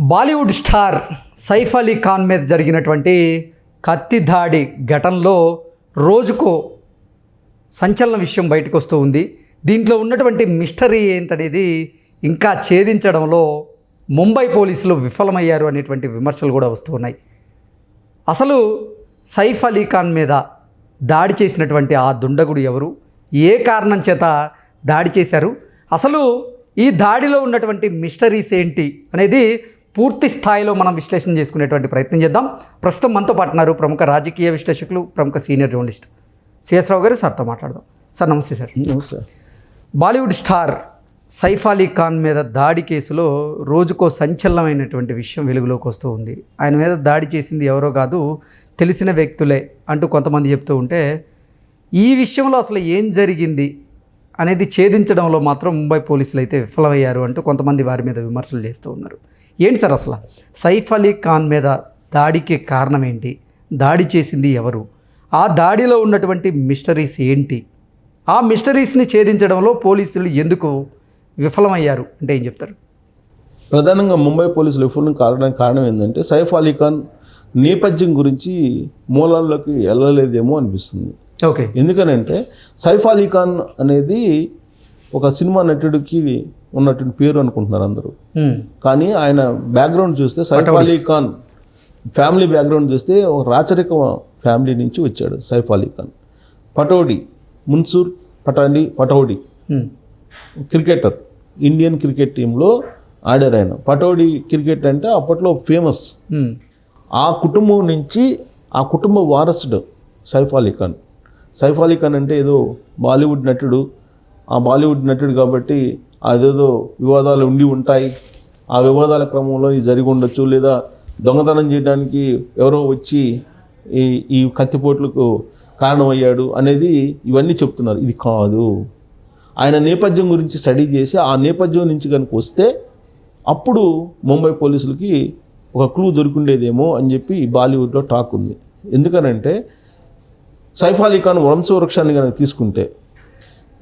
Bollywood star Saif Ali Khan మీద జరిగినటువంటి కత్తి దాడి ఘటనలో రోజుకో సంచలన విషయం బయటకు వస్తూ ఉంది. దీంట్లో ఉన్నటువంటి మిస్టరీ ఏంటనేది ఇంకా ఛేదించడంలో ముంబై పోలీసులు విఫలమయ్యారు అనేటువంటి విమర్శలు కూడా వస్తూ ఉన్నాయి. అసలు సైఫ్ అలీ ఖాన్ మీద దాడి చేసినటువంటి ఆ దుండగుడు ఎవరు? ఏ కారణం చేత దాడి చేశారు? అసలు ఈ దాడిలో ఉన్నటువంటి మిస్టరీస్ ఏంటి? అనేది పూర్తి స్థాయిలో మనం విశ్లేషణ చేసుకునేటువంటి ప్రయత్నం చేద్దాం. ప్రస్తుతం మనతో పాటున్నారు ప్రముఖ రాజకీయ విశ్లేషకులు ప్రముఖ సీనియర్ జర్నలిస్ట్ సిఎస్ రావు గారు. సార్తో మాట్లాడదాం. సార్ నమస్తే సార్. నమస్తే. బాలీవుడ్ స్టార్ సైఫ్ అలీ ఖాన్ మీద దాడి కేసులో రోజుకో సంచలనమైనటువంటి విషయం వెలుగులోకి వస్తూ ఉంది. ఆయన మీద దాడి చేసింది ఎవరో కాదు తెలిసిన వ్యక్తులే అంటూ కొంతమంది చెప్తూ ఉంటే ఈ విషయంలో అసలు ఏం జరిగింది? అనేది ఛేదించడంలో మాత్రం ముంబై పోలీసులు అయితే విఫలమయ్యారు అంటూ కొంతమంది వారి మీద విమర్శలు చేస్తూ ఉన్నారు. ఏంటి సార్ అసలు? సైఫ్ అలీ ఖాన్ మీద దాడికి కారణం ఏంటి? దాడి చేసింది ఎవరు? ఆ దాడిలో ఉన్నటువంటి మిస్టరీస్ ఏంటి? ఆ మిస్టరీస్ని ఛేదించడంలో పోలీసులు ఎందుకు విఫలమయ్యారు అంటే ఏం చెప్తారు? ప్రధానంగా ముంబై పోలీసులు విఫలం కారణం కారణం ఏంటంటే సైఫ్ అలీ ఖాన్ నేపథ్యం గురించి మూలాల్లోకి వెళ్ళలేదేమో అనిపిస్తుంది. ఓకే. ఎందుకనంటే సైఫ్ అలీ ఖాన్ అనేది ఒక సినిమా నటుడికి ఉన్నటువంటి పేరు అనుకుంటున్నారు అందరూ. కానీ ఆయన బ్యాక్గ్రౌండ్ చూస్తే సైఫ్ అలీ ఖాన్ ఫ్యామిలీ బ్యాక్గ్రౌండ్ చూస్తే ఒక రాచరిక ఫ్యామిలీ నుంచి వచ్చాడు Saif Ali Khan. Pataudi Mansur Pataudi Pataudi. Cricketer Indian cricket టీంలో ఆడారు ఆయన. పటౌడి క్రికెట్ అంటే అప్పట్లో ఫేమస్. ఆ కుటుంబం నుంచి ఆ కుటుంబ వారసుడు సైఫ్ అలీ ఖాన్. సైఫ్ అలీ ఖాన్ అంటే ఏదో బాలీవుడ్ నటుడు. ఆ బాలీవుడ్ నటుడు కాబట్టి అదేదో వివాదాలు ఉండి ఉంటాయి. ఆ వివాదాల క్రమంలో ఇది జరిగి ఉండొచ్చు. లేదా దొంగతనం చేయడానికి ఎవరో వచ్చి ఈ ఈ కత్తిపోట్లకు కారణమయ్యాడు అనేది ఇవన్నీ చెప్తున్నారు. ఇది కాదు. ఆయన నేపథ్యం గురించి స్టడీ చేసి ఆ నేపథ్యం నుంచి కనుక వస్తే అప్పుడు ముంబై పోలీసులకి ఒక క్లూ దొరికిండేదేమో అని చెప్పి బాలీవుడ్లో టాక్ ఉంది. ఎందుకనంటే సైఫ్ అలీ ఖాన్ వంశవృక్షాన్ని కనుక తీసుకుంటే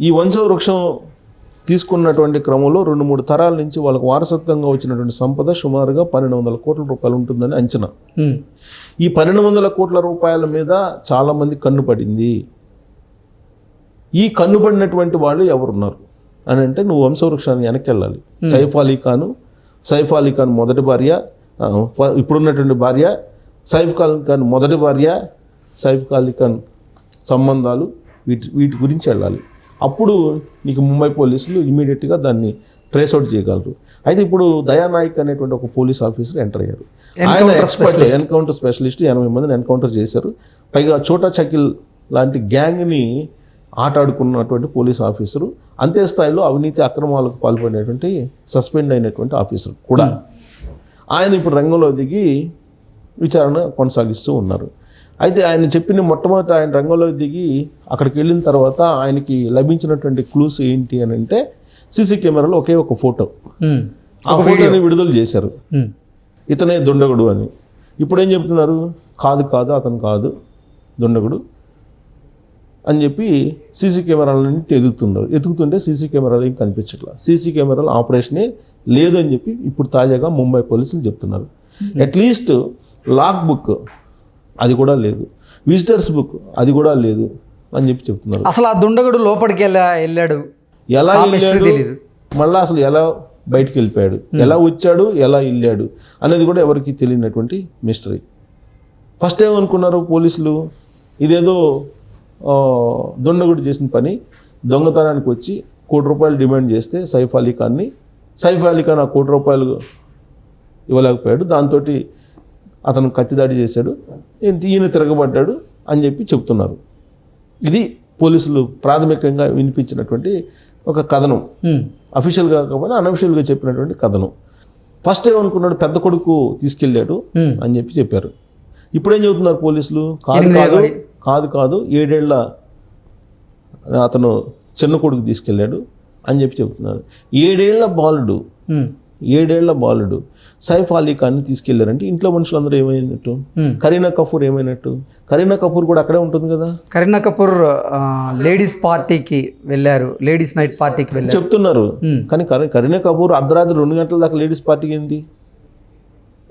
ఈ వంశవృక్షం తీసుకున్నటువంటి క్రమంలో రెండు మూడు తరాల నుంచి వాళ్ళకు వారసత్వంగా వచ్చినటువంటి సంపద సుమారుగా పన్నెండు వందల కోట్ల రూపాయలు ఉంటుందని అంచనా. ఈ పన్నెండు వందల కోట్ల రూపాయల మీద చాలామంది కన్ను పడింది. ఈ కన్ను పడినటువంటి వాళ్ళు ఎవరున్నారు? అని అంటే నువ్వు వంశవృక్షాన్ని వెనక్కి వెళ్ళాలి సైఫ్ అలీ ఖాను సైఫ్ అలీ ఖాన్ మొదటి భార్య ఇప్పుడున్నటువంటి భార్య సైఫ్ అలీ ఖాన్ మొదటి భార్య సైఫ్ అలీ ఖాన్ సంబంధాలు వీటి వీటి గురించి వెళ్ళాలి. అప్పుడు నీకు ముంబై పోలీసులు ఇమీడియట్గా దాన్ని ట్రేస్ అవుట్ చేయగలరు. అయితే ఇప్పుడు దయానాయక్ అనేటువంటి ఒక పోలీస్ ఆఫీసర్ ఎంటర్ అయ్యారు ఆయన ఎక్స్పర్ట్ ఎన్కౌంటర్ స్పెషలిస్ట్ ఎనభై మందిని ఎన్కౌంటర్ చేశారు. పైగా చోటా చకిల్ లాంటి గ్యాంగ్ని ఆట ఆడుకున్నటువంటి పోలీస్ ఆఫీసరు అంతే స్థాయిలో అవినీతి అక్రమాలకు పాల్పడినటువంటి సస్పెండ్ అయినటువంటి ఆఫీసర్ కూడా. ఆయన ఇప్పుడు రంగంలో దిగి విచారణ కొనసాగిస్తూ ఉన్నారు. అయితే ఆయన చెప్పిన మొట్టమొదట ఆయన రంగంలో దిగి అక్కడికి వెళ్ళిన తర్వాత ఆయనకి లభించినటువంటి క్లూస్ ఏంటి అని అంటే సీసీ కెమెరాలో ఒకే ఒక ఫోటో. ఆ ఫోటోని విడుదల చేశారు. ఇతనే దుండగుడు అని. ఇప్పుడు ఏం చెప్తున్నారు? కాదు కాదు అతను కాదు దుండగుడు అని చెప్పి సీసీ కెమెరాలని ఎదుగుతున్నారు ఎదుగుతుంటే సీసీ కెమెరాలు ఏం కనిపించట్లా? సీసీ కెమెరాల ఆపరేషనే లేదు అని చెప్పి ఇప్పుడు తాజాగా ముంబై పోలీసులు చెప్తున్నారు. అట్లీస్ట్ లాక్ బుక్ అది కూడా లేదు. విజిటర్స్ బుక్ అది కూడా లేదు అని చెప్పి చెప్తున్నారు. అసలు ఆ దుండగుడు లోపలికి వెళ్ళా వెళ్ళాడు? ఎలా తెలీదు. మళ్ళీ అసలు ఎలా బయటికి వెళ్ళిపోయాడు? ఎలా వచ్చాడు? ఎలా వెళ్ళాడు? అనేది కూడా ఎవరికి తెలియనటువంటి మిస్టరీ ఫస్ట్ ఏమనుకున్నారు పోలీసులు? ఇదేదో దొండగుడు చేసిన పని. దొంగతనానికి వచ్చి కోటి రూపాయలు డిమాండ్ చేస్తే సైఫ్ అలీ ఖాన్ని సైఫ్ అలీ ఖాన్ ఆ కోటి రూపాయలు ఇవ్వలేకపోయాడు. దాంతో అతను కత్తిదాడి చేశాడు ఈయన- తిరగబడ్డాడు అని చెప్పి చెప్తున్నారు. ఇది పోలీసులు ప్రాథమికంగా వినిపించినటువంటి ఒక కథనం. అఫీషియల్గా కాకపోతే అనఫిషియల్గా చెప్పినటువంటి కథనం. ఫస్ట్ ఏమనుకున్నాడు పెద్ద కొడుకు తీసుకెళ్ళాడు అని చెప్పి చెప్పారు. ఇప్పుడేం చెబుతున్నారు పోలీసులు? కాదు కాదు. కాదు కాదు ఏడేళ్ళ అతను చిన్న కొడుకు తీసుకెళ్ళాడు అని చెప్పి చెబుతున్నారు. ఏడేళ్ళ బాలుడు ఏడేళ్ళ బాలుడు. సైఫ్ అలీ ఖాన్ని తీసుకెళ్ళారంటే ఇంట్లో మనుషులందరూ ఏమైనట్టు. కరీనా కపూర్ ఏమైనట్టు? కరీనా కపూర్ కూడా అక్కడే ఉంటుంది కదా? కరీనా కపూర్ లేడీస్ పార్టీకి వెళ్ళారు. లేడీస్ నైట్ పార్టీకి వెళ్ళారు. చెప్తున్నారు. కానీ కరీ- కరీనా కపూర్ అర్ధరాత్రి రెండు గంటల దాకా లేడీస్ పార్టీకి ఏంటి?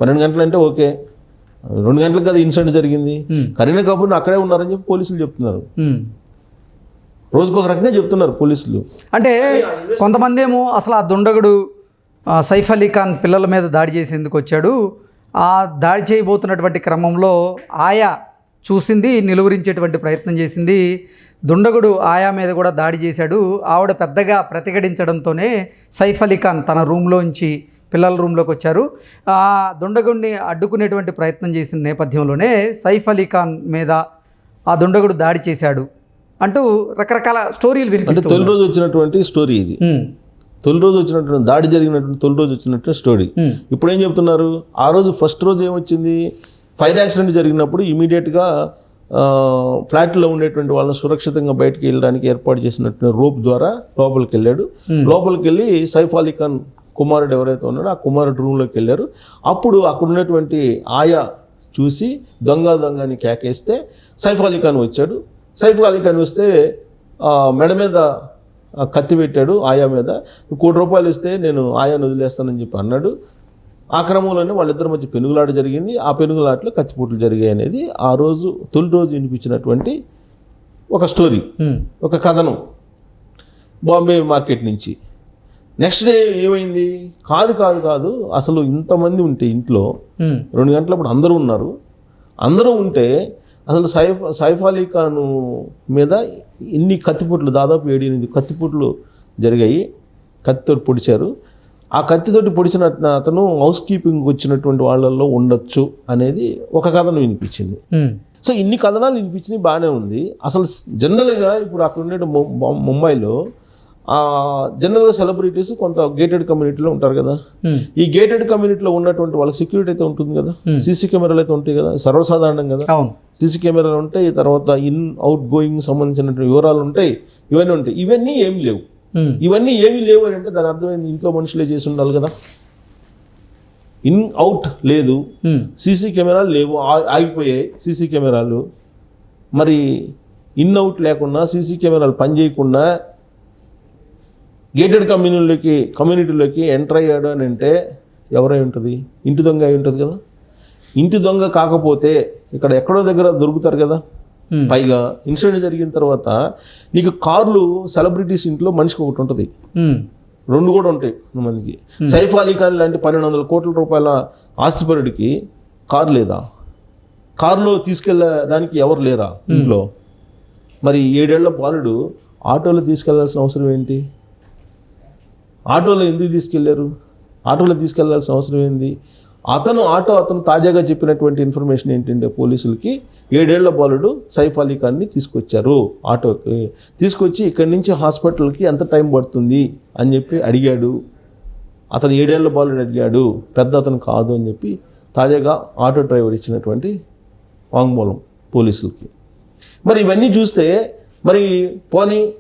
పన్నెండు గంటలు అంటే ఓకే. రెండు గంటలకు కదా ఇన్సిడెంట్ జరిగింది. కరీనా కపూర్ అక్కడే ఉన్నారని చెప్పి పోలీసులు చెప్తున్నారు. ఉమ్. రోజుకు ఒక రకంగా చెప్తున్నారు పోలీసులు. అంటే కొంతమంది ఏమో అసలు ఆ దుండగుడు సైఫ్ అలీ ఖాన్ పిల్లల మీద దాడి చేసేందుకు వచ్చాడు. ఆ దాడి చేయబోతున్నటువంటి క్రమంలో ఆయా చూసింది నిలువరించేటువంటి ప్రయత్నం చేసింది. దుండగుడు ఆయా మీద కూడా దాడి చేశాడు. ఆవిడ పెద్దగా ప్రతిఘటించడంతోనే సైఫ్ అలీ ఖాన్ తన రూమ్లోంచి పిల్లల రూమ్లోకి వచ్చారు. ఆ దుండగుడిని అడ్డుకునేటువంటి ప్రయత్నం చేసిన నేపథ్యంలోనే సైఫ్ అలీ ఖాన్ మీద ఆ దుండగుడు దాడి చేశాడు అంటూ రకరకాల స్టోరీలు అంటే వినిపిస్తూ తొలి రోజు వచ్చినటువంటి స్టోరీ ఇది. తొలి రోజు వచ్చినటువంటి దాడి జరిగినటువంటి తొలి రోజు వచ్చినట్టు స్టోరీ. ఇప్పుడు ఏం చెప్తున్నారు? ఆ రోజు ఫస్ట్ రోజు ఏమొచ్చింది? ఫైర్ యాక్సిడెంట్ జరిగినప్పుడు ఇమీడియట్గా ఫ్లాట్లో ఉండేటువంటి వాళ్ళని సురక్షితంగా బయటికి వెళ్ళడానికి ఏర్పాటు చేసినట్టు రోప్ ద్వారా లోపలికి వెళ్ళాడు లోపలికి వెళ్ళి సైఫ్ అలీ ఖాన్ కుమారుడు ఎవరైతే ఉన్నాడో ఆ కుమారుడు రూమ్లోకి వెళ్ళారు. అప్పుడు అక్కడ ఉన్నటువంటి ఆయా చూసి దొంగ దొంగ అని కేకేస్తే సైఫ్ అలీ ఖాన్ వచ్చాడు. సైఫ్ అలీ ఖాన్ వస్తే మెడ మీద కత్తి పెట్టాడు ఆయా మీద. "నువ్వు కోటి రూపాయలు ఇస్తే నేను ఆయాను వదిలేస్తానని చెప్పి అన్నాడు. ఆ క్రమంలోనే వాళ్ళిద్దరి మధ్య పెనుగులాట జరిగింది. ఆ పెనుగులాటలో కత్తిపోట్లు జరిగాయి అనేది ఆ రోజు తొలి రోజు వినిపించినటువంటి ఒక స్టోరీ ఒక కథనం బాంబే మార్కెట్ నుంచి. నెక్స్ట్ డే ఏమైంది? కాదు కాదు కాదు. అసలు ఇంతమంది ఉంటే ఇంట్లో రెండు గంటలప్పుడు అందరూ ఉన్నారు. అందరూ ఉంటే అసలు సైఫ్ సైఫ్ అలీ ఖాన్ మీద ఇన్ని కత్తిపోట్లు దాదాపు ఏడు ఎనిమిది కత్తిపోట్లు జరిగాయి. కత్తితో పొడిచారు. ఆ కత్తితోటి పొడిచిన అతను హౌస్ కీపింగ్ వచ్చినటువంటి వాళ్ళల్లో ఉండొచ్చు అనేది ఒక కథను వినిపించింది. సో ఇన్ని కథనాలు వినిపించినవి బాగానే ఉంది. అసలు జనరల్గా ఇప్పుడు అక్కడ ఉండే ముంబైలో జనరల్గా సెలబ్రిటీస్ కొంత గేటెడ్ కమ్యూనిటీలో ఉంటారు కదా. ఈ గేటెడ్ కమ్యూనిటీలో ఉన్నటువంటి వాళ్ళకి సెక్యూరిటీ అయితే ఉంటుంది కదా. సీసీ కెమెరాలు అయితే ఉంటాయి కదా. సర్వసాధారణం కదా. సీసీ కెమెరాలు ఉంటాయి తర్వాత ఇన్ అవుట్ గోయింగ్ సంబంధించిన వివరాలు ఉంటాయి. ఇవన్నీ ఉంటాయి. ఇవన్నీ ఏమి లేవు. ఇవన్నీ ఏమీ లేవు అని అంటే దాని అర్థమైంది ఇంట్లో మనుషులే చేసి ఉండాలి కదా. ఇన్ అవుట్ లేదు. సీసీ కెమెరాలు లేవు. ఆగిపోయాయి సీసీ కెమెరాలు. మరి ఇన్ అవుట్ లేకుండా సీసీ కెమెరాలు పనిచేయకుండా గేటెడ్ కమ్యూనిటీలోకి కమ్యూనిటీలోకి ఎంటర్ అయ్యాడు అని అంటే ఎవరై ఉంటుంది? ఇంటి దొంగ అయి ఉంటుంది కదా. ఇంటి దొంగ కాకపోతే ఇక్కడ ఎక్కడో దగ్గర దొరుకుతారు కదా. పైగా ఇన్సిడెంట్ జరిగిన తర్వాత నీకు కార్లు సెలబ్రిటీస్ ఇంట్లో మనిషికి ఒకటి ఉంటుంది. రెండు కూడా ఉంటాయి కొంతమందికి సైఫ్ అలీ ఖాన్ లాంటి పన్నెండు వందల కోట్ల రూపాయల ఆస్తిపరుడికి కారు లేదా? కారులో తీసుకెళ్ళే దానికి ఎవరు లేరా ఇంట్లో? మరి ఏడేళ్ళ బాలుడు ఆటోలో తీసుకెళ్ళాల్సిన అవసరం ఏంటి? ఆటోలో ఎందుకు తీసుకెళ్ళారు? ఆటోలో తీసుకెళ్ళాల్సిన అవసరం ఏంది? అతను ఆటో అతను తాజాగా చెప్పినటువంటి ఇన్ఫర్మేషన్ ఏంటంటే పోలీసులకి ఏడేళ్ళ బాలుడు సైఫ్ అలీ ఖాన్ని తీసుకొచ్చారు ఆటోకి. తీసుకొచ్చి ఇక్కడి నుంచి హాస్పిటల్కి ఎంత టైం పడుతుంది అని చెప్పి అడిగాడు. అతను ఏడేళ్ళ బాలుడు అడిగాడు. పెద్ద అతను కాదు అని చెప్పి తాజాగా ఆటో డ్రైవర్ ఇచ్చినటువంటి వాంగ్మూలం పోలీసులకి. మరి ఇవన్నీ చూస్తే మరి పోనీ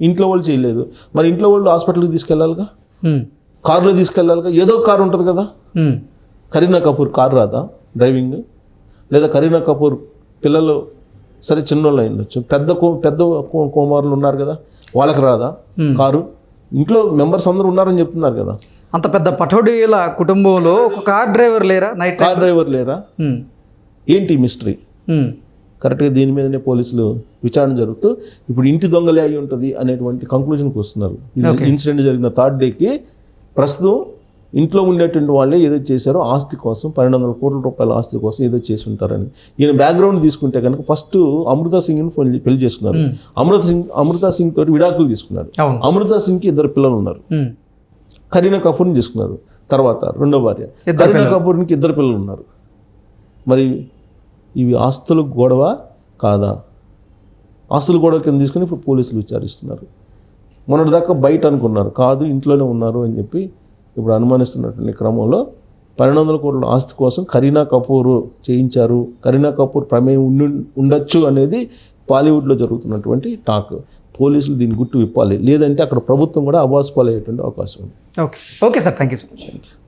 ఇంట్లో వాళ్ళు చేయలేదు. మరి ఇంట్లో వాళ్ళు హాస్పిటల్కి తీసుకెళ్ళాలిగా కారులో తీసుకెళ్ళాలిగా ఏదో కారు ఉంటుంది కదా? కరీనా కపూర్ కారు రాదా? డ్రైవింగ్? లేదా కరీనా కపూర్ పిల్లలు సరే చిన్నోళ్ళు అయి ఉండొచ్చు. పెద్ద కో పెద్ద కుమారులు ఉన్నారు కదా? వాళ్ళకి రాదా? కారు? ఇంట్లో మెంబర్స్ అందరూ ఉన్నారని చెప్తున్నారు కదా? అంత పెద్ద పటోడీల కుటుంబంలో ఒక కార్ డ్రైవర్ లేరా? నైట్ కార్ డ్రైవర్ లేరా? ఏంటి మిస్టరీ? కరెక్ట్గా దీని మీదనే పోలీసులు విచారణ జరుగుతూ ఇప్పుడు ఇంటి దొంగలే అయి ఉంటుంది అనేటువంటి కంక్లూజన్కి వస్తున్నారు. ఇన్సిడెంట్ జరిగిన థర్డ్ డేకి ప్రస్తుతం ఇంట్లో ఉండేటువంటి వాళ్ళే ఏదో చేశారో ఆస్తి కోసం పన్నెండు వందల కోట్ల రూపాయల ఆస్తి కోసం ఏదో చేసి ఉంటారని ఈయన బ్యాక్గ్రౌండ్ తీసుకుంటే కనుక ఫస్ట్ అమృత సింగ్ని పెళ్ళి- పెళ్ళి చేసుకున్నారు. అమృత సింగ్ అమృత సింగ్ తోటి విడాకులు తీసుకున్నారు. అమృత సింగ్కి ఇద్దరు పిల్లలు ఉన్నారు. కరీనా కపూర్ని చేసుకున్నారు తర్వాత రెండో భార్య. కరీనా కపూర్కి ఇద్దరు పిల్లలు ఉన్నారు. మరి ఇవి ఆస్తుల గొడవ కాదా? ఆస్తుల గొడవ కింద తీసుకుని ఇప్పుడు పోలీసులు విచారిస్తున్నారు. మొన్నటిదాకా బయట అనుకున్నారు. కాదు ఇంట్లోనే ఉన్నారు అని చెప్పి ఇప్పుడు అనుమానిస్తున్నటువంటి క్రమంలో పన్నెండు వందల కోట్ల ఆస్తి కోసం కరీనా కపూర్ చేయించారు. కరీనా కపూర్ ప్రమేయం ఉండి ఉండొచ్చు అనేది బాలీవుడ్లో జరుగుతున్నటువంటి టాక్. పోలీసులు దీన్ని గుట్టు విప్పాలి. లేదంటే అక్కడ ప్రభుత్వం కూడా అబాస్ పాలయ్యేటువంటి అవకాశం ఉంది. Okay. Okay sir. Thank you so much.